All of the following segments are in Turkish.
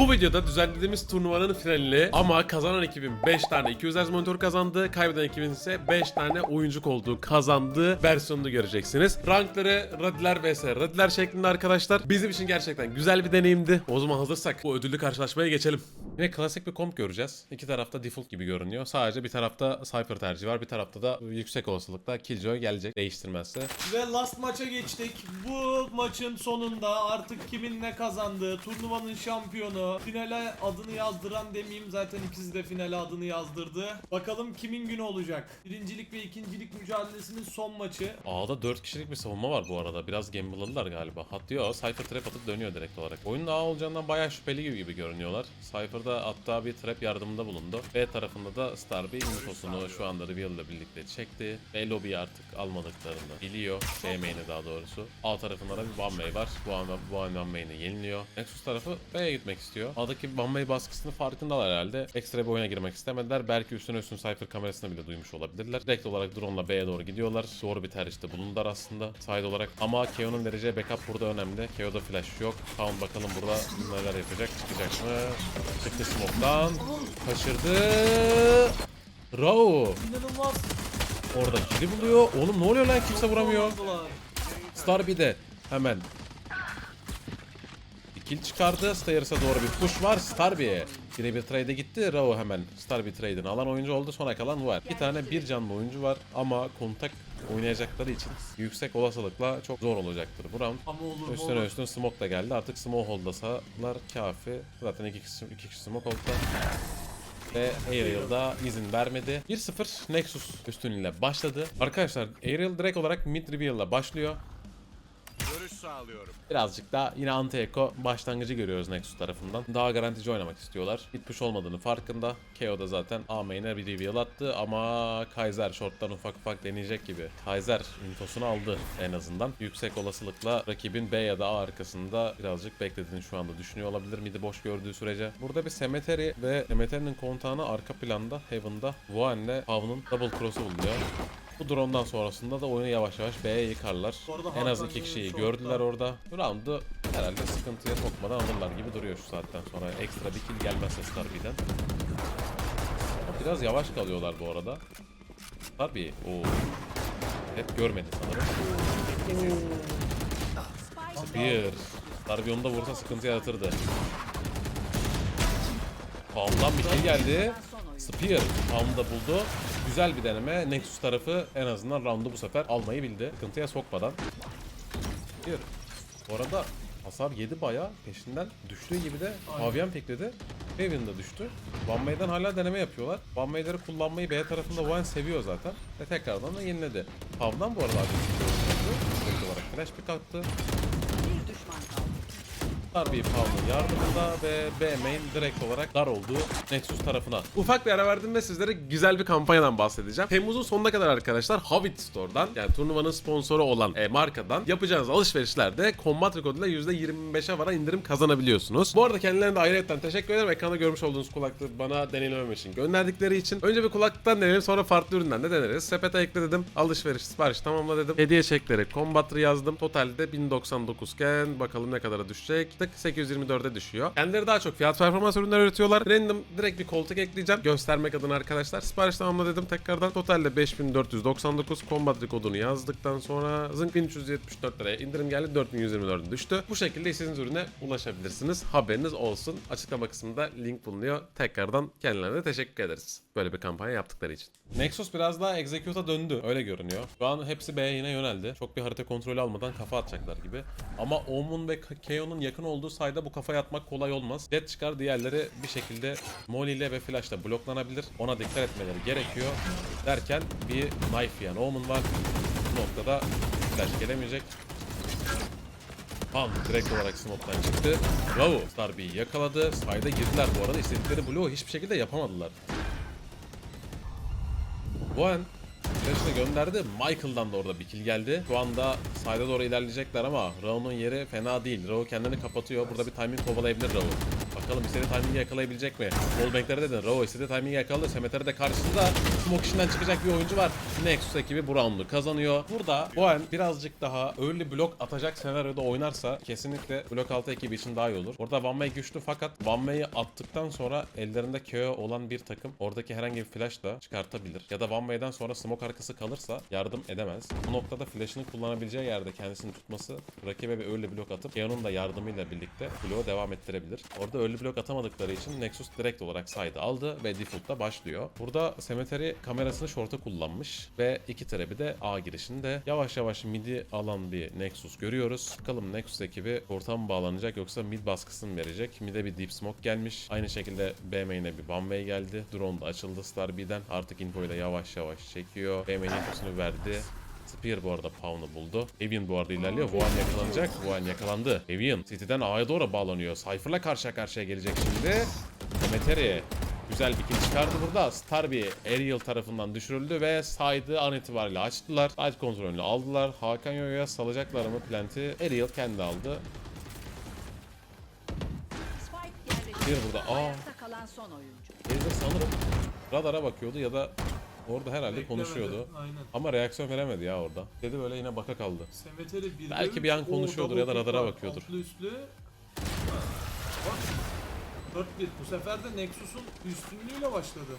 Bu videoda düzenlediğimiz turnuvanın finalini ama kazanan ekibin 5 tane 200 Hz monitör kazandığı, kaybeden ekibin ise 5 tane oyuncuk olduğu kazandığı versiyonunu göreceksiniz. Rankları Radiler vs Radiler şeklinde arkadaşlar. Bizim için gerçekten güzel bir deneyimdi. O zaman hazırsak bu ödüllü karşılaşmaya geçelim. Yine klasik bir komp göreceğiz. İki tarafta default gibi görünüyor. Sadece bir tarafta Cypher tercihi var. Bir tarafta da yüksek olasılıkla Killjoy gelecek değiştirmezse. Ve last maça geçtik. Bu maçın sonunda artık kimin ne kazandığı, turnuvanın şampiyonu, finale adını yazdıran demeyeyim zaten ikisi de finale adını yazdırdı. Bakalım kimin günü olacak? Birincilik ve ikincilik mücadelesinin son maçı. A'da 4 kişilik bir savunma var bu arada. Biraz gamble'ladılar galiba. Hatta yo, Cypher trap atıp dönüyor direkt olarak. Oyunun A olacağından bayağı şüpheli gibi, gibi görünüyorlar. Cypher'da hatta bir trap yardımında bulundu. B tarafında da Star bir infosunu şu anda Reveal ile birlikte çekti. B lobby'yi artık almadıklarını biliyor. B main'i daha doğrusu. A tarafında da bir One Way var. Bu One, One main'i yeniliyor. Nexus tarafı B'ye gitmek istiyor. A'daki One Way baskısını farkındalar herhalde. Ekstra bir oyuna girmek istemediler. Belki üstüne üstün Cypher kamerasını bile duymuş olabilirler. Direkt olarak drone'la B'ye doğru gidiyorlar. Doğru bir tercihte bulundular aslında side olarak. Ama KO'nun vereceği backup burada önemli. KO'da flash yok. Pound bakalım burada neler yapacak. Çıkacak mı? Çıktı smoke'dan. Kaçırdı. İnanılmaz. Orada kili buluyor. Oğlum ne oluyor lan kimse vuramıyor. Star bir de hemen kill çıkardı. Stairs'a doğru bir push var. Starby'e birebir trade'e gitti. Rao hemen Starby trade'ini alan oyuncu oldu. Sona kalan var. Bir tane bir canlı oyuncu var ama kontak oynayacakları için yüksek olasılıkla çok zor olacaktır bu round. Ama olur Üstüne olur. üstüne smoke da geldi. Artık smoke holdasalar kafi. Zaten iki kişi, iki kişi smoke holdda. Ve Aerial'da izin vermedi. 1-0 Nexus üstünlüğüyle başladı. Arkadaşlar Aerial direkt olarak mid reveal'la başlıyor. Sağlıyorum. Birazcık daha yine anti-eco başlangıcı görüyoruz Nexus tarafından. Daha garantici oynamak istiyorlar. Hit push olmadığını farkında. KO da zaten A main'e bir reveal attı ama Kaiser short'tan ufak ufak deneyecek gibi. Kaiser infosunu aldı en azından. Yüksek olasılıkla rakibin B ya da A arkasında birazcık beklediğini şu anda düşünüyor olabilir midi boş gördüğü sürece. Burada bir Cemetery ve Cemetery'nin kontağını arka planda Heaven'da Vuan'le Pav'ın double cross'u buluyor. Bu drone'dan sonrasında da oyunu yavaş yavaş B'ye yıkarlar. En az iki kişiyi gördüler orada. Round'u herhalde sıkıntıya sokmadan alırlar gibi duruyor şu saatten sonra. Ekstra bir kill gelmezse Starby'den. Biraz yavaş kalıyorlar bu arada. Starby o hep görmedi sanırım. Spear. Starby onu da vursa sıkıntı yaratırdı. Palm'dan bir kill geldi. Spear Palm'ı da buldu. Güzel bir deneme. Nexus tarafı en azından round'u bu sefer almayı bildi. Sıkıntıya sokmadan. Spear. Bu arada hasar yedi bayağı. Peşinden düştüğü gibi de Pavyan pekledi. Raven de düştü. One Way'den hala deneme yapıyorlar. One Way'leri kullanmayı B tarafında One seviyor zaten. Ve tekrardan da yeniledi. Pav'dan bu arada agresif bir olarak flash pick attı. Darby Palm'ın yardımında ve B direkt olarak dar olduğu Nexus tarafına. Ufak bir ara verdim ve sizlere güzel bir kampanyadan bahsedeceğim. Temmuz'un sonuna kadar arkadaşlar Hobbit Store'dan yani turnuvanın sponsoru olan e, markadan yapacağınız alışverişlerde Combat ile %25'e varan indirim kazanabiliyorsunuz. Bu arada kendilerine de ayrıca teşekkür ederim. Ekranda görmüş olduğunuz kulaklığı bana deneyimlemem için gönderdikleri için. Önce bir kulaklıktan deneyelim sonra farklı üründen de deneriz. Sepete ekle dedim. Alışveriş sipariş tamamla dedim. Hediye çekleri Combat'ı yazdım. Totalde 1099 iken bakalım ne kadara düşecek. Tık 824'e düşüyor. Kendileri daha çok fiyat performans ürünler üretiyorlar. Random direkt bir koltuk ekleyeceğim. Göstermek adına arkadaşlar. Sipariş tamamla dedim tekrardan. Totalde 5499 Combat kodunu yazdıktan sonra zınk 1374 liraya indirim geldi. 4124 düştü. Bu şekilde istediğiniz ürüne ulaşabilirsiniz. Haberiniz olsun. Açıklama kısmında link bulunuyor. Tekrardan kendilerine teşekkür ederiz. Böyle bir kampanya yaptıkları için. Nexus biraz daha execute'a döndü. Öyle görünüyor. Şu an hepsi B'ye yine yöneldi. Çok bir harita kontrolü almadan kafa atacaklar gibi. Ama Omun ve KO'nun yakın olduğu sayede bu kafaya atmak kolay olmaz. Dead çıkar diğerleri bir şekilde Molly ile ve Flash ile bloklanabilir. Ona dikkat etmeleri gerekiyor. Derken bir knife yani Omun var. Bu noktada Flash gelemeyecek. Tam direkt olarak smoke'tan çıktı. Bravo. Starby'yi yakaladı. Side'a girdiler bu arada. İstedikleri bloğu hiçbir şekilde yapamadılar. Bowen Flash'ını gönderdi. Michael'dan da orada bir kill geldi. Şu anda side'a doğru ilerleyecekler ama Rao'nun yeri fena değil. Rao kendini kapatıyor. Burada bir timing kovalayabilir Rao. Bakalım istediği timingi yakalayabilecek mi? Wallbank'lere dedin. Raw istediği timingi yakaladı. Semeter'e de karşısında smoke işinden çıkacak bir oyuncu var. Nexus ekibi bu roundu kazanıyor. Burada Boen birazcık daha early blok atacak senaryoda oynarsa kesinlikle blok altı ekibi için daha iyi olur. Orada One Way güçlü fakat One Way'i attıktan sonra ellerinde KO olan bir takım oradaki herhangi bir flash da çıkartabilir. Ya da One Way'den sonra smoke arkası kalırsa yardım edemez. Bu noktada flash'ını kullanabileceği yerde kendisini tutması rakibe bir early blok atıp KO'nun da yardımıyla birlikte bloğu devam ettirebilir. Orada early blok atamadıkları için Nexus direkt olarak side aldı ve default'ta başlıyor. Burada Cemetery kamerasını short'a kullanmış ve iki trap'i de A girişinde yavaş yavaş midi alan bir Nexus görüyoruz. Bakalım Nexus ekibi orta mı bağlanacak yoksa mid baskısını verecek? Mid'e bir deep smoke gelmiş. Aynı şekilde B main'e bir one geldi. Drone da açıldı Star B'den. Artık infoyu da yavaş yavaş çekiyor. B main verdi. Spear bu arada Pound'u buldu. Evian bu arada ilerliyor. Vuan yakalanacak. Vuan yakalandı. Evian City'den A'ya doğru bağlanıyor. Cypher'la karşı karşıya gelecek şimdi. Cemetery Güzel bir kill çıkardı burada. Starby Ariel tarafından düşürüldü ve side'ı an itibariyle açtılar. Side kontrolünü aldılar. Hakan Yoyo'ya salacaklar mı plant'i? Ariel kendi aldı. Bir burada. Aa. Kalan son oyuncu. Sanırım radara bakıyordu ya da orada herhalde Beklemedi, konuşuyordu. Aynen. Ama reaksiyon veremedi ya orada. Dedi böyle yine baka kaldı. Semeteri bir Belki bir an konuşuyordur ya da radara bakıyordur. Altlı üstlü. Bak. 4-1. Bu sefer de Nexus'un üstünlüğüyle başladı.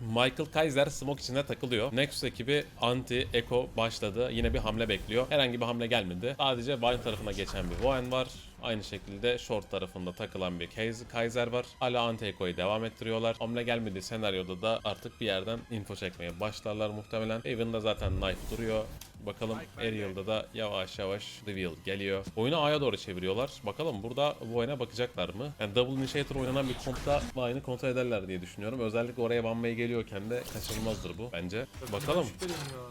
Michael Kaiser smoke içinde takılıyor. Nexus ekibi anti echo başladı. Yine bir hamle bekliyor. Herhangi bir hamle gelmedi. Sadece Vine tarafına geçen bir Vine var. Aynı şekilde short tarafında takılan bir Kais- Kaiser var. Hala anti echo'yu devam ettiriyorlar. Hamle gelmediği senaryoda da artık bir yerden info çekmeye başlarlar muhtemelen. Haven'da zaten knife duruyor. Bakalım Ariel'da da yavaş yavaş reveal geliyor. Oyunu A'ya doğru çeviriyorlar. Bakalım burada bu oyuna bakacaklar mı? Yani Double Initiator oynanan bir kompta Vine'ı kontrol ederler diye düşünüyorum. Özellikle oraya Way geliyorken de kaçınılmazdır bu bence. Bakalım.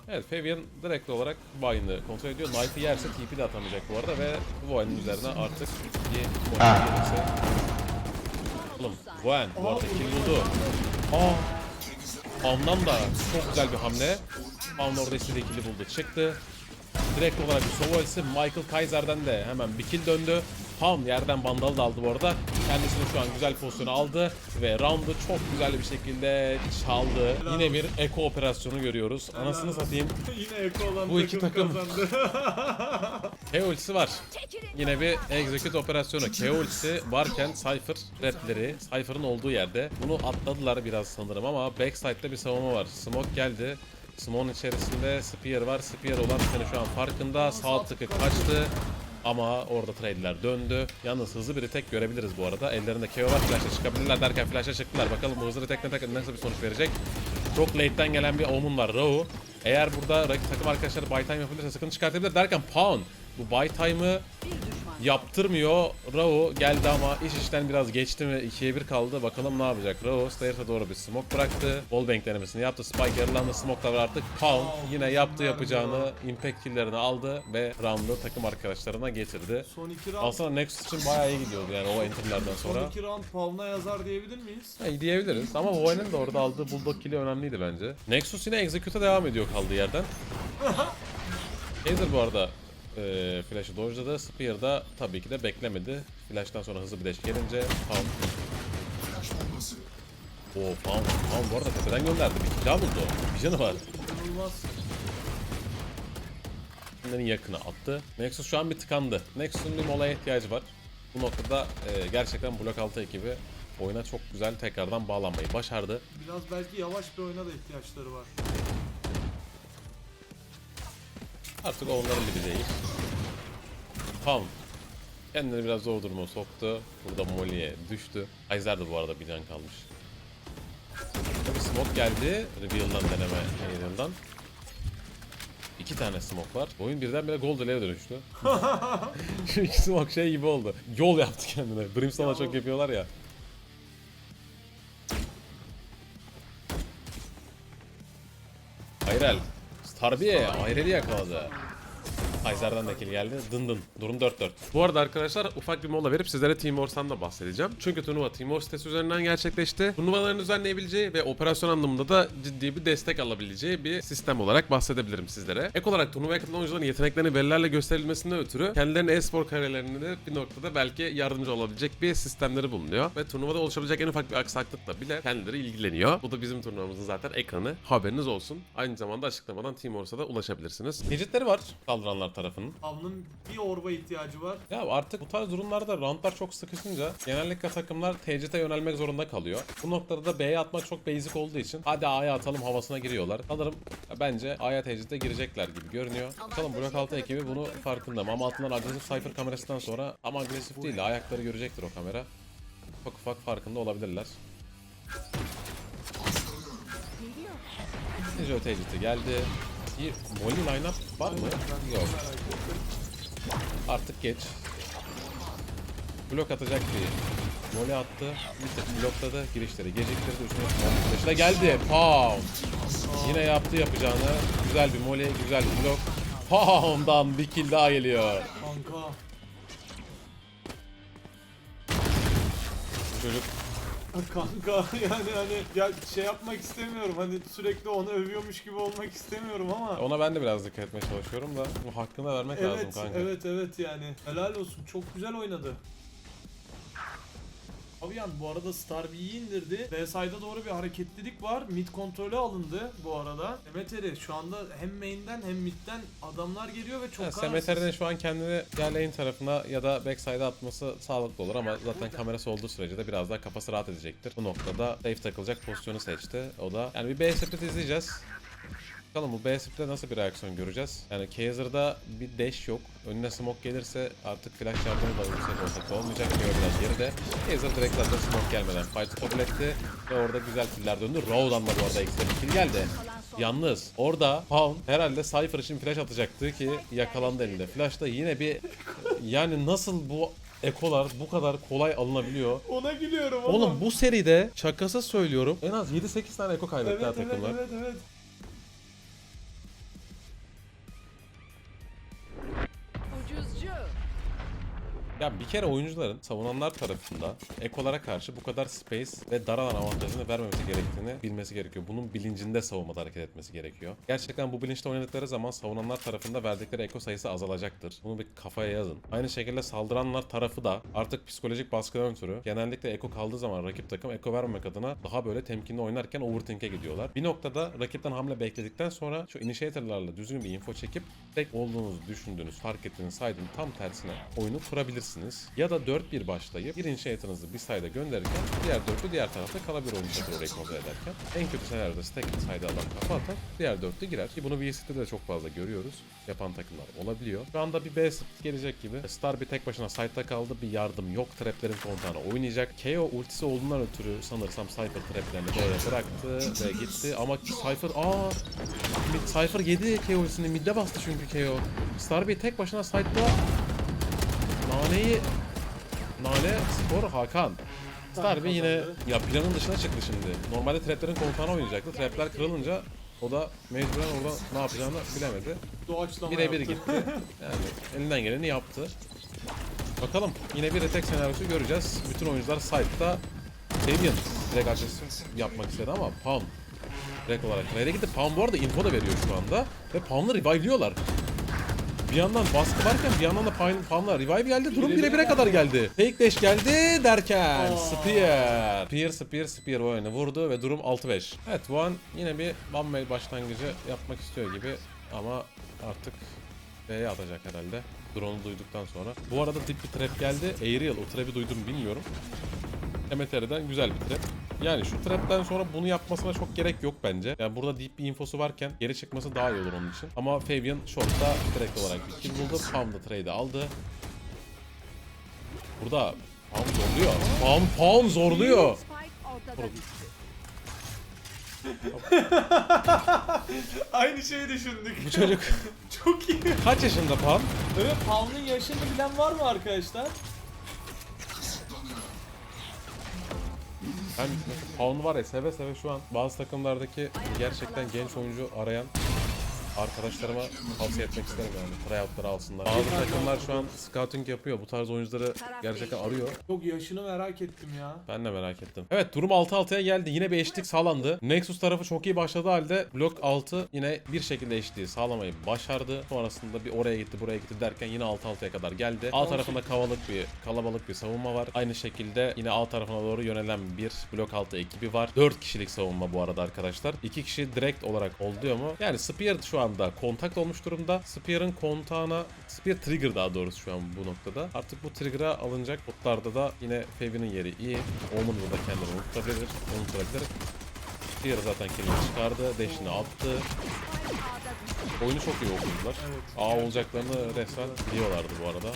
Evet Fabian direkt olarak Vine'ı kontrol ediyor. Knife'ı yerse TP de atamayacak bu arada ve Vine'ın üzerine artık bir oyun gelirse. Oğlum Vine bu arada kill buldu. Aa. Amnam da çok güzel bir hamle. Amn orada istediği kill'i buldu. Çıktı. Direkt olarak bir solo Michael Kaiser'den de hemen bir kill döndü. Ham yerden bandalı da aldı bu arada. Kendisini şu an güzel pozisyona aldı ve round'u çok güzel bir şekilde çaldı. Yine bir eko operasyonu görüyoruz. Anasını satayım. Yine eko olan Bu iki takım. kazandı. K ultisi var. Yine bir execute operasyonu. K ultisi varken Cypher repleri Cypher'ın olduğu yerde. Bunu atladılar biraz sanırım ama backside'de bir savunma var. Smoke geldi. Smoke'un içerisinde Spear var. Spear olan seni şu an farkında. Sağ tıkı kaçtı. Ama orada trade'ler döndü. Yalnız hızlı bir tek görebiliriz bu arada. Ellerinde KO var. Flash'a çıkabilirler derken flash'a çıktılar. Bakalım bu hızlı ne tak- nasıl bir sonuç verecek. Çok late'den gelen bir Omen var. Raw. Eğer burada takım arkadaşları buy time yapabilirse sıkıntı çıkartabilir derken Pound bu buy time'ı yaptırmıyor. Rao geldi ama iş işten biraz geçti mi? 2'ye 1 kaldı. Bakalım ne yapacak. Rao Stairs'e doğru bir smoke bıraktı. Wallbang denemesini yaptı. Spike yarılandı. Smoke da var artık. Pound yine yaptı yapacağını. Impact kill'lerini aldı ve round'u takım arkadaşlarına getirdi. Son iki round. Aslında Nexus için bayağı iyi gidiyordu yani o enter'lardan Son sonra. iki round Pavna yazar diyebilir miyiz? Ha, iyi diyebiliriz ama Void'in de orada aldığı Bulldog kill'i önemliydi bence. Nexus yine Execute'a devam ediyor kaldığı yerden. Hazer bu arada e, Flash'ı dodge'ladı. Spear da tabii ki de beklemedi. Flash'tan sonra hızlı bir dash gelince Pound. Oo Pound. Pound bu arada tepeden gönderdi. Bir kill buldu. Bir canı var. İnanılmaz. Kendini yakına attı. Nexus şu an bir tıkandı. Nexus'un bir molaya ihtiyacı var. Bu noktada e, gerçekten blok altı ekibi oyuna çok güzel tekrardan bağlanmayı başardı. Biraz belki yavaş bir oyuna da ihtiyaçları var. Artık onların bir değil. Pound. Kendini biraz zor duruma soktu. Burada Molly'e düştü. Kaiser de bu arada bir can kalmış. Tabii smoke geldi. Reveal'dan deneme yerinden. İki tane smoke var. Oyun birdenbire gold ile'ye dönüştü. Şu iki smoke şey gibi oldu. Yol yaptı kendine. Brimstone'a çok yapıyorlar ya. Ayrel. Starbiye Ayrel'i yakaladı. Kaiser'den de kill geldi. Dın dın. Durum 4-4. Bu arada arkadaşlar ufak bir mola verip sizlere Team Wars'tan da bahsedeceğim. Çünkü turnuva Team Wars sitesi üzerinden gerçekleşti. Turnuvaların düzenleyebileceği ve operasyon anlamında da ciddi bir destek alabileceği bir sistem olarak bahsedebilirim sizlere. Ek olarak turnuvaya katılan oyuncuların yeteneklerini verilerle gösterilmesinden ötürü kendilerine e-spor kariyerlerinde de bir noktada belki yardımcı olabilecek bir sistemleri bulunuyor. Ve turnuvada oluşabilecek en ufak bir aksaklıkla bile kendileri ilgileniyor. Bu da bizim turnuvamızın zaten ekranı. Haberiniz olsun. Aynı zamanda açıklamadan Team Wars'a da ulaşabilirsiniz. Gecitleri var saldıranlar tarafının. Avnın bir orba ihtiyacı var. Ya artık bu tarz durumlarda roundlar çok sıkışınca genellikle takımlar TC'de yönelmek zorunda kalıyor. Bu noktada da B'ye atmak çok basic olduğu için hadi A'ya atalım havasına giriyorlar. Sanırım bence A'ya TC'de girecekler gibi görünüyor. Bakalım Blok 6 ekibi bunu farkında mı? Ama altından agresif Cypher kamerasından sonra ama agresif değil de ayakları görecektir o kamera. Ufak ufak farkında olabilirler. Nejo TC'de geldi. Bir Molly lineup var mı? Yok. Artık geç. Blok atacak diye. Voley attı. Bir blokladı. Girişleri geciktirdi. Üstüne flash'la geldi. Pound. Yine yaptı yapacağını. Güzel bir mole, güzel bir blok. Pound'dan bir kill daha geliyor. Kanka. Çocuk Kanka yani hani ya şey yapmak istemiyorum hani sürekli onu övüyormuş gibi olmak istemiyorum ama ona ben de biraz dikkat etmeye çalışıyorum da bu hakkını vermek lazım Evet kanka. evet evet yani helal olsun çok güzel oynadı. Abi yani bu arada Star B'yi indirdi. B side'a doğru bir hareketlilik var. Mid kontrolü alındı bu arada. Cemetery şu anda hem main'den hem mid'den adamlar geliyor ve çok Yani. Semeter'in şu an kendini ya lane tarafına ya da backside'a atması sağlıklı olur ama zaten kamerası olduğu sürece de biraz daha kafası rahat edecektir. Bu noktada safe takılacak pozisyonu seçti. O da yani bir B split izleyeceğiz. Bakalım bu B split'te nasıl bir reaksiyon göreceğiz. Yani Kaiser'da bir dash yok. Önüne smoke gelirse artık flash yardımı da yüksek da olmayacak. Biraz geride. Kaiser direkt zaten smoke gelmeden fight'ı kabul etti. Ve orada güzel killer döndü. Raw'dan da bu arada ekstra kill geldi. Yalnız orada Pound herhalde Cypher için flash atacaktı ki yakalandı elinde. Flash'ta yine bir yani nasıl bu ekolar bu kadar kolay alınabiliyor? Ona gülüyorum ama. Oğlum bu seride şakasız söylüyorum en az 7-8 tane eko evet, kaybettiler evet, takımlar. evet evet Dieu Ya bir kere oyuncuların savunanlar tarafında ekolara karşı bu kadar space ve dar alan avantajını vermemesi gerektiğini bilmesi gerekiyor. Bunun bilincinde savunmada hareket etmesi gerekiyor. Gerçekten bu bilinçle oynadıkları zaman savunanlar tarafında verdikleri eko sayısı azalacaktır. Bunu bir kafaya yazın. Aynı şekilde saldıranlar tarafı da artık psikolojik baskıdan ötürü genellikle eko kaldığı zaman rakip takım eko vermemek adına daha böyle temkinli oynarken overthink'e gidiyorlar. Bir noktada rakipten hamle bekledikten sonra şu initiator'larla düzgün bir info çekip tek olduğunuzu düşündüğünüz, fark ettiğiniz saydığın tam tersine oyunu kurabilirsiniz. Ya da 4-1 başlayıp bir initiator'ınızı bir sayda gönderirken diğer 4'lü diğer tarafta kalabilir oyun kontrolü rekoze ederken. En kötü senaryoda stack sayda alan kafa atar, diğer 4'lü girer. Ki bunu VS'de de çok fazla görüyoruz. Yapan takımlar olabiliyor. Şu anda bir B split gelecek gibi. Star bir tek başına side'da kaldı. Bir yardım yok. Traplerin kontağına oynayacak. KO ultisi olduğundan ötürü sanırsam Cypher traplerini B'ye bıraktı ve gitti. Ama Cypher aa Cypher yedi KO ultisini midde bastı çünkü KO. Starby tek başına side'da Nane'yi Nane Spor Hakan. Starby yine ya planın dışına çıktı şimdi. Normalde traplerin kontağına oynayacaktı. Trapler kırılınca o da mecburen orada ne yapacağını bilemedi. Doğaçlama Birebir yaptı. gitti. Yani elinden geleni yaptı. Bakalım yine bir retake senaryosu göreceğiz. Bütün oyuncular site'da Sabian direkt agresif yapmak istedi ama Pound direkt olarak trade'e gitti. Pound bu arada info da veriyor şu anda. Ve Pound'ı revive'liyorlar. Bir yandan baskı varken bir yandan da Pound- Pound'la revive geldi. Durum Bire 1'e bire 1'e kadar geldi. Fake dash geldi derken Aa. Spear. Spear, Spear, Spear oyunu vurdu ve durum 6-5. Evet an yine bir one başlangıcı yapmak istiyor gibi ama artık B'ye atacak herhalde. Drone'u duyduktan sonra. Bu arada dip bir trap geldi. Aerial o trap'i duydum bilmiyorum. Emetere'den güzel bir trap. Yani şu trapten sonra bunu yapmasına çok gerek yok bence. Yani burada deep bir infosu varken geri çıkması daha iyi olur onun için. Ama Fabian short'ta direkt olarak bir kill buldu. Palm da trade'i aldı. Burada Palm zorluyor. Palm, Palm zorluyor. Aynı şeyi düşündük. Bu çocuk Çok iyi. kaç yaşında Palm? Evet Pound'un yaşını bilen var mı arkadaşlar? Ben Pound var ya seve seve şu an bazı takımlardaki gerçekten genç oyuncu arayan arkadaşlarıma tavsiye etmek isterim yani. Tryoutları alsınlar. Bazı takımlar şu an scouting yapıyor. Bu tarz oyuncuları gerçekten arıyor. Çok yaşını merak ettim ya. Ben de merak ettim. Evet durum 6-6'ya geldi. Yine bir eşitlik sağlandı. Nexus tarafı çok iyi başladı halde blok 6 yine bir şekilde eşitliği sağlamayı başardı. Sonrasında bir oraya gitti buraya gitti derken yine 6-6'ya kadar geldi. A tarafında kalabalık bir kalabalık bir savunma var. Aynı şekilde yine A tarafına doğru yönelen bir blok 6 ekibi var. 4 kişilik savunma bu arada arkadaşlar. 2 kişi direkt olarak oluyor mu? Yani Spear şu anda kontakt olmuş durumda. Spear'ın kontağına Spear trigger daha doğrusu şu an bu noktada. Artık bu trigger'a alınacak botlarda da yine Fabian'ın yeri iyi. Omen burada kendini unutabilir. Unutabilir. Spear zaten kendini çıkardı. Dash'ini attı. Oyunu çok iyi okudular. Evet. A olacaklarını resmen biliyorlardı bu arada.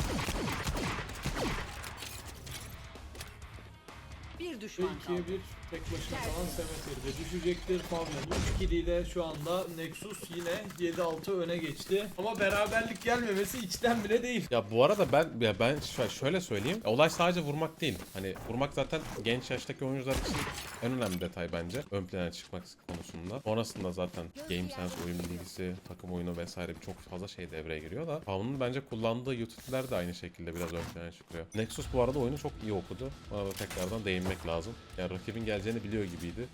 Bir düşman ikiye kaldı. bir tek başına kalan Cemetery'de düşecektir Fabian. 3 kiliyle şu anda Nexus yine 7-6 öne geçti. Ama beraberlik gelmemesi içten bile değil. Ya bu arada ben ya ben şöyle söyleyeyim. Olay sadece vurmak değil. Hani vurmak zaten genç yaştaki oyuncular için en önemli detay bence. Ön plana çıkmak konusunda. Sonrasında zaten game sense, oyun bilgisi, takım oyunu vesaire çok fazla şey devreye giriyor da. Faun'un bence kullandığı utility'ler de aynı şekilde biraz ön plana çıkıyor. Nexus bu arada oyunu çok iyi okudu. Buna da tekrardan değinmek lazım. Yani rakibin geleceğini biliyor gibiydi.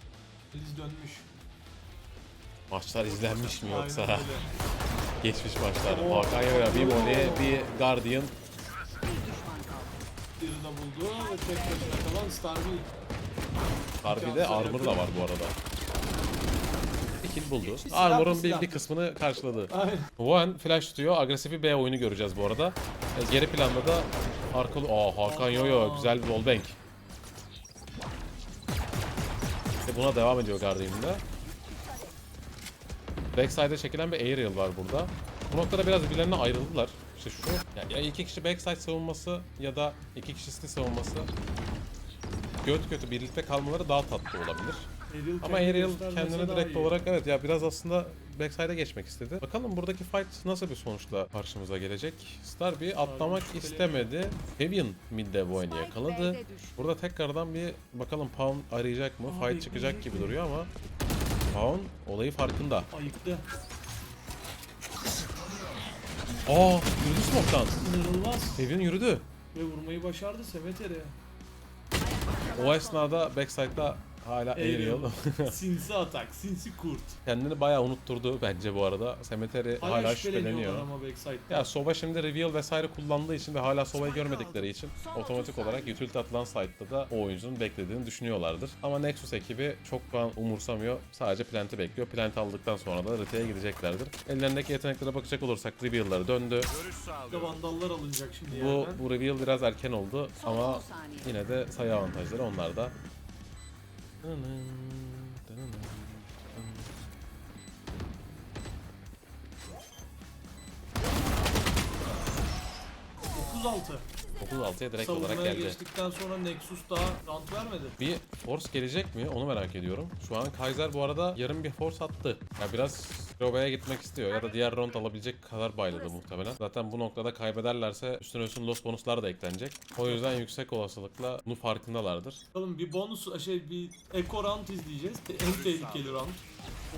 Liz dönmüş. Maçlar izlenmiş mi yoksa? Geçmiş maçlar. Oo. Hakan Yoya, bir Bonnie, bir Guardian. Bir düşman kaldı. Biri de buldu ve tek başına kalan Starville. Harbi'de armor da var bu arada. Kill buldu. Armor'un bir, bir mı? kısmını karşıladı. One flash tutuyor. Agresif bir B oyunu göreceğiz bu arada. E, geri planda da arkalı... Aa Hakan Yoyo güzel bir wallbang. Buna devam ediyor Guardian'da. Backside'e çekilen bir aerial var burada. Bu noktada biraz birbirlerine ayrıldılar. İşte şu ya, ya iki kişi backside savunması ya da iki kişi city savunması göt kötü birlikte kalmaları daha tatlı olabilir. Ariel Ama kendini Ariel göstermese kendine daha direkt iyi. olarak evet ya biraz aslında backside'e geçmek istedi. Bakalım buradaki fight nasıl bir sonuçla karşımıza gelecek. Starby atlamak şüpheleniyor. istemedi. Heaven midde bu oyunu yakaladı. B'de düştü. Burada tekrardan bir bakalım Pound arayacak mı? Aa, Fight çıkacak gibi duruyor ama Pound olayı farkında. Ayıktı. Aa yürüdü smoke'tan. İnanılmaz. Heaven yürüdü. Ve vurmayı başardı Cemetery. O esnada backside'da hala. Ariel. sinsi atak, sinsi kurt. Kendini bayağı unutturdu bence bu arada. Cemetery Hala, hala şüpheleniyor. ama. Ya Sova şimdi reveal vesaire kullandığı için ve hala Sova'yı görmedikleri için otomatik olarak utility atılan site'da da o oyuncunun beklediğini düşünüyorlardır. Ama Nexus ekibi çok şu an umursamıyor. Sadece plant'i bekliyor. Plant aldıktan sonra da Rite'ye gideceklerdir. Ellerindeki yeteneklere bakacak olursak reveal'ları döndü. Görüş vandallar alınacak şimdi Bu, yerden. bu reveal biraz erken oldu ama 10 saniye. yine de sayı avantajları onlarda. 9-6. 9-6'ya direkt olarak Savunmaya geldi. geçtikten sonra Nexus daha round vermedi. Bir force gelecek mi onu merak ediyorum. Şu an Kaiser bu arada yarım bir force attı. Ya biraz Roba'ya gitmek istiyor ya da diğer round alabilecek kadar bayladı muhtemelen. Zaten bu noktada kaybederlerse üstüne üstün lost bonuslar da eklenecek. O yüzden yüksek olasılıkla bunu farkındalardır. Bakalım bir bonus şey bir eco round izleyeceğiz. En tehlikeli round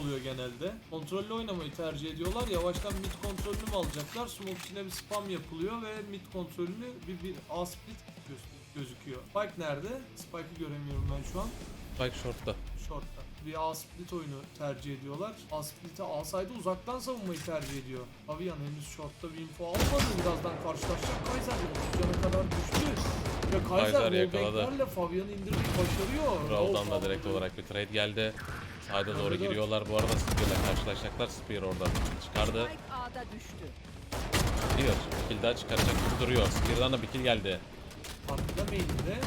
oluyor genelde. Kontrollü oynamayı tercih ediyorlar. Yavaştan mid kontrolünü mü alacaklar? Smoke içine bir spam yapılıyor ve mid kontrolünü bir, bir A split göz- gözüküyor. Spike nerede? Spike'ı göremiyorum ben şu an. Spike short'ta. Short'ta. Bir A split oyunu tercih ediyorlar. A split'e alsaydı uzaktan savunmayı tercih ediyor. Avian henüz short'ta bir info almadı. Birazdan karşılaşacak. Kaiser cana kadar düştü. Ve Kaiser, Kaiser yakaladı. Fabian'ı indirmeyi başarıyor. Raw'dan da direkt olarak bir trade geldi. Side'a doğru giriyorlar. Bu arada Spear'la karşılaşacaklar. Spear oradan çıkardı. Spike A'da düştü. Spear bir kill daha çıkaracak gibi duruyor. Spear'dan da bir kill geldi. Farkında main'de.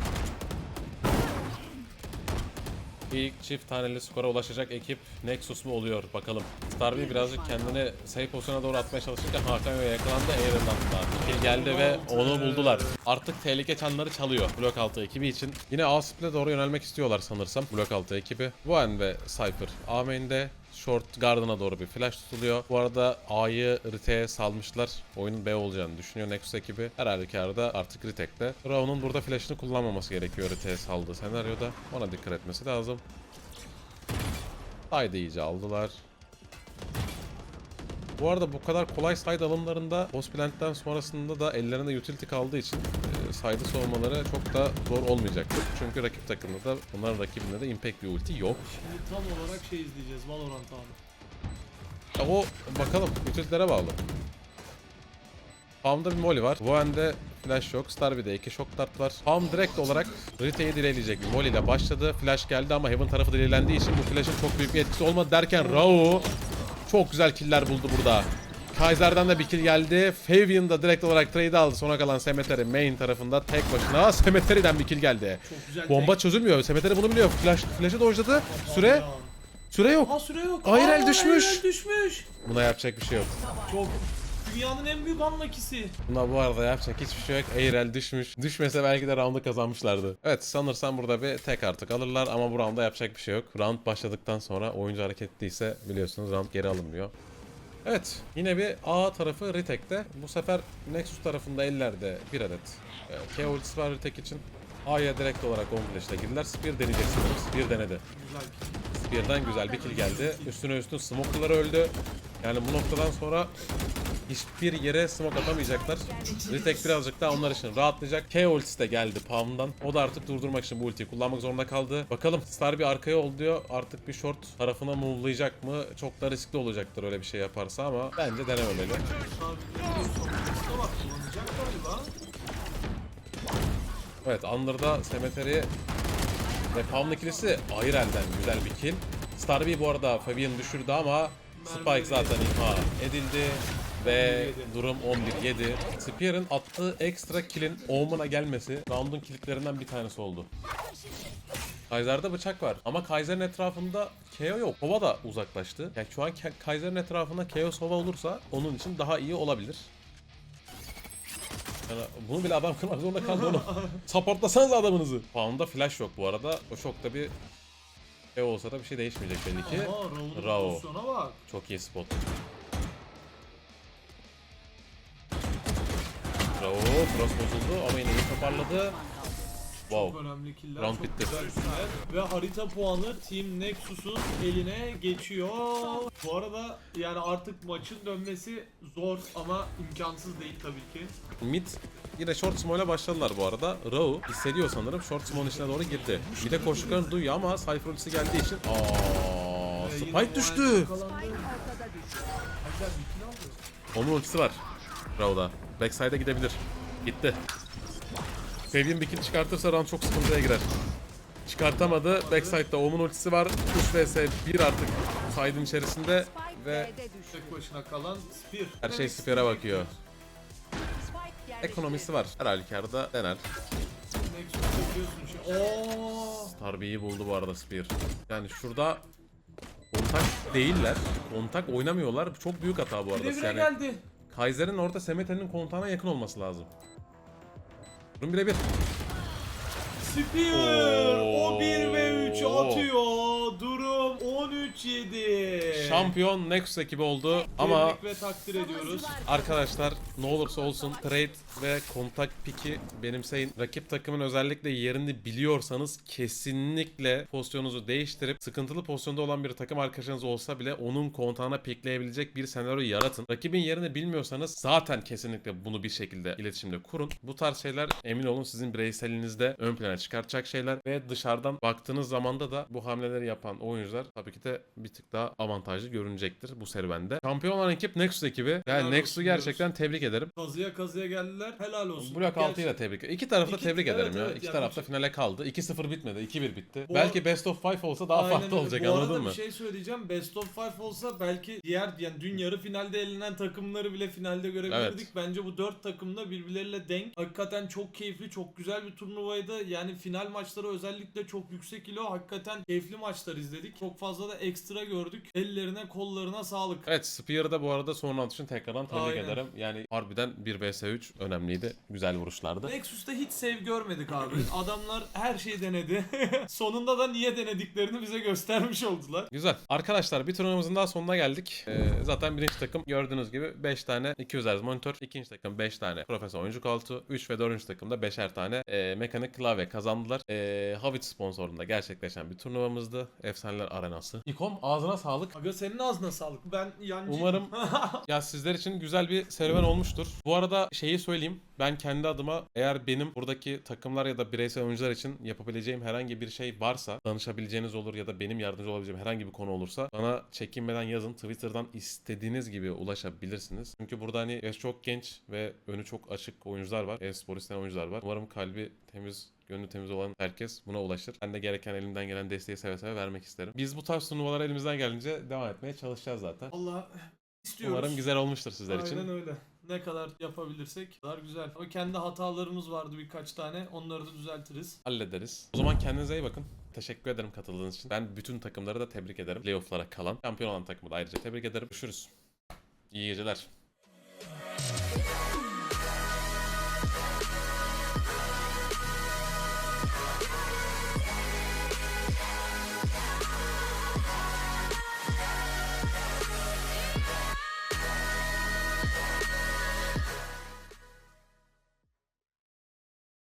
İlk çift taneli skora ulaşacak ekip Nexus mu oluyor bakalım. Starby birazcık kendini safe pozisyona doğru atmaya çalışırken Hakan Yoya yakalandı Air'dan da. Kill geldi ve onu buldular. Artık tehlike çanları çalıyor blok altı ekibi için. Yine A doğru yönelmek istiyorlar sanırsam blok altı ekibi. Vuan ve Cypher A main'de. Short Garden'a doğru bir flash tutuluyor. Bu arada A'yı Rite'ye salmışlar. Oyunun B olacağını düşünüyor Nexus ekibi. Her halükarda artık Rite'de. Raon'un burada flash'ını kullanmaması gerekiyor Rite'ye saldığı senaryoda. Ona dikkat etmesi lazım. Haydi iyice aldılar. Bu arada bu kadar kolay side alımlarında Boss Plant'ten sonrasında da ellerinde utility kaldığı için side'ı savunmaları çok da zor olmayacaktır. Çünkü rakip takımda da bunların rakibinde de impact bir ulti yok. Şimdi tam olarak şey izleyeceğiz Valorant abi. Ya o bakalım utility'lere bağlı. Palm'da bir molly var. Voen'de flash yok. Starby'de iki shock dart var. Palm direkt olarak Rita'yı dileyleyecek. Molly ile başladı. Flash geldi ama Heaven tarafı dileylendiği için bu flash'ın çok büyük bir etkisi olmadı derken Rao çok güzel killer buldu burada. Kaiser'dan da bir kill geldi. Fabian da direkt olarak trade aldı. Sona kalan Cemetery main tarafında tek başına. Cemetery'den bir kill geldi. Bomba tek- çözülmüyor. Cemetery bunu biliyor. Flash, flash'ı dojladı. Süre, süre yok. Aa süre yok. Hayır, el düşmüş. el düşmüş. Buna yapacak bir şey yok. Çok dünyanın en büyük unlucky'si. Buna bu arada yapacak hiçbir şey yok. Eyrel düşmüş. Düşmese belki de round'u kazanmışlardı. Evet sanırsam burada bir tek artık alırlar ama bu roundda yapacak bir şey yok. Round başladıktan sonra oyuncu hareketliyse biliyorsunuz round geri alınmıyor. Evet yine bir A tarafı Ritek'te. Bu sefer Nexus tarafında ellerde bir adet. E, K var Ritek için. A'ya direkt olarak 10 flash'la girdiler. Spear deneyecek sanırım. Spear denedi. Spear'dan güzel bir kill geldi. Üstüne üstün smoke'lar öldü. Yani bu noktadan sonra hiçbir yere smoke atamayacaklar. Ritek birazcık daha onlar için rahatlayacak. K ultisi de geldi Palm'dan. O da artık durdurmak için bu ultiyi kullanmak zorunda kaldı. Bakalım Star bir arkaya ol diyor. Artık bir short tarafına move'layacak mı? Çok da riskli olacaktır öyle bir şey yaparsa ama bence denememeli. Evet Under'da Cemetery ve Palm ikilisi ayrı elden güzel bir kill. Starby bu arada Fabian düşürdü ama Spike zaten imha edildi ve 11-7. durum 11-7. Spear'ın attığı ekstra kill'in Omen'a gelmesi round'un killiklerinden bir tanesi oldu. Kaiser'da bıçak var ama Kaiser'in etrafında KO yok. Sova da uzaklaştı. Yani şu an Ka- Kaiser'in etrafında KO Sova olursa onun için daha iyi olabilir. Yani bunu bile adam kırmak zorunda kaldı onu. Supportlasanız adamınızı. Pound'da flash yok bu arada. O şokta bir şey olsa da bir şey değişmeyecek belli ki. Raul'un Rao. bak. Çok iyi spot. Bravo. Cross bozuldu ama yine toparladı. Wow. Çok önemli killer. Round çok bitti. güzel killer. Ve harita puanı Team Nexus'un eline geçiyor. Bu arada yani artık maçın dönmesi zor ama imkansız değil tabii ki. Mid yine short smoke'la başladılar bu arada. Rao hissediyor sanırım. Short smoke'un içine doğru girdi. Bir de koştuklarını duyuyor ama Cypher ultisi geldiği için Aa, Ve yine Spike düştü. yakalandı. Bir kill aldı. Onun ultisi var. Rao'da. Backside'e gidebilir. Gitti. Fabian bir kill çıkartırsa round çok sıkıntıya girer. Çıkartamadı. Backside'da Omen ultisi var. 3 vs 1 artık side'ın içerisinde ve. Tek başına kalan Spear. her şey Spear'e bakıyor. Ekonomisi var. Her halükarda dener. Darbeyi buldu bu arada Spear. Yani şurada kontak değiller. Kontak oynamıyorlar. Çok büyük hata bu arada. Yani geldi. Kaiser'in orada Semete'nin kontağına yakın olması lazım. Durum birebir. Spear. O 1 ve 3 atıyor. Durum 13-7. Şampiyon Nexus ekibi oldu ama Tebrik ve takdir ediyoruz. Arkadaşlar ne olursa olsun trade ve kontak piki benimseyin. Rakip takımın özellikle yerini biliyorsanız kesinlikle pozisyonunuzu değiştirip sıkıntılı pozisyonda olan bir takım arkadaşınız olsa bile onun kontağına pikleyebilecek bir senaryo yaratın. Rakibin yerini bilmiyorsanız zaten kesinlikle bunu bir şekilde iletişimde kurun. Bu tarz şeyler emin olun sizin bireyselinizde ön plana çıkartacak şeyler ve dışarıdan baktığınız zamanda da bu hamleleri yapan oyuncular tabii ki de bir tık daha avantajlı görünecektir bu serüvende. Şampiyon olan ekip Nexus ekibi. Helal Yani olsun Nexus'u gerçekten tebrik ederim. Kazıya kazıya geldiler. Helal olsun. Blok 6'yı Gerçi- da tebrik İki tarafı da İki- tebrik evet, ederim ya. evet, İki yani taraf da üç- finale kaldı. 2-0 bitmedi. 2-1 bitti. Bu belki best of 5 olsa daha Aynen farklı öyle. olacak Bu arada anladın mı? bir şey söyleyeceğim. Best of 5 olsa belki diğer yani dün yarı finalde elenen takımları bile finalde görebilirdik. Evet. Bence bu 4 takım da birbirleriyle denk. Hakikaten çok keyifli, çok güzel bir turnuvaydı. Yani final maçları özellikle çok yüksek ilo. Hakikaten keyifli maçlar izledik. Çok fazla da ekstra gördük. Ellerine, kollarına sağlık. Evet Spear'da bu arada son için tekrardan tebrik Aynen. ederim. Yani harbiden 1 vs 3 önemliydi. Güzel vuruşlardı. Nexus'ta hiç sev görmedik abi. Adamlar her şeyi denedi. Sonunda da niye denediklerini bize göstermiş oldular. Güzel. Arkadaşlar bir turnuvamızın daha sonuna geldik. Ee, zaten birinci takım gördüğünüz gibi 5 tane 200 Hz monitör. ikinci takım 5 tane profesyonel oyuncu koltuğu. 3 ve 4. takımda 5'er tane e, mekanik klavye kazandılar. E, Havit sponsorluğunda gerçekleşen bir turnuvamızdı. Efsaneler Arenası. İkom ağzına sağlık. Aga senin ağzına sağlık. Ben yancıyım. Umarım ya sizler için güzel bir serüven olmuştur. Bu arada şeyi söyleyeyim. Ben kendi adıma eğer benim buradaki takımlar ya da bireysel oyuncular için yapabileceğim herhangi bir şey varsa danışabileceğiniz olur ya da benim yardımcı olabileceğim herhangi bir konu olursa bana çekinmeden yazın. Twitter'dan istediğiniz gibi ulaşabilirsiniz. Çünkü burada hani çok genç ve önü çok açık oyuncular var. E-spor isteyen oyuncular var. Umarım kalbi temiz Gönlü temiz olan herkes buna ulaşır. Ben de gereken elimden gelen desteği seve seve vermek isterim. Biz bu tarz turnuvalara elimizden gelince devam etmeye çalışacağız zaten. Allah istiyoruz. Umarım güzel olmuştur sizler için. Aynen öyle. Ne kadar yapabilirsek kadar güzel. Ama kendi hatalarımız vardı birkaç tane. Onları da düzeltiriz. hallederiz. O zaman kendinize iyi bakın. Teşekkür ederim katıldığınız için. Ben bütün takımları da tebrik ederim. Playoff'lara kalan, şampiyon olan takımı da ayrıca tebrik ederim. Görüşürüz. İyi geceler.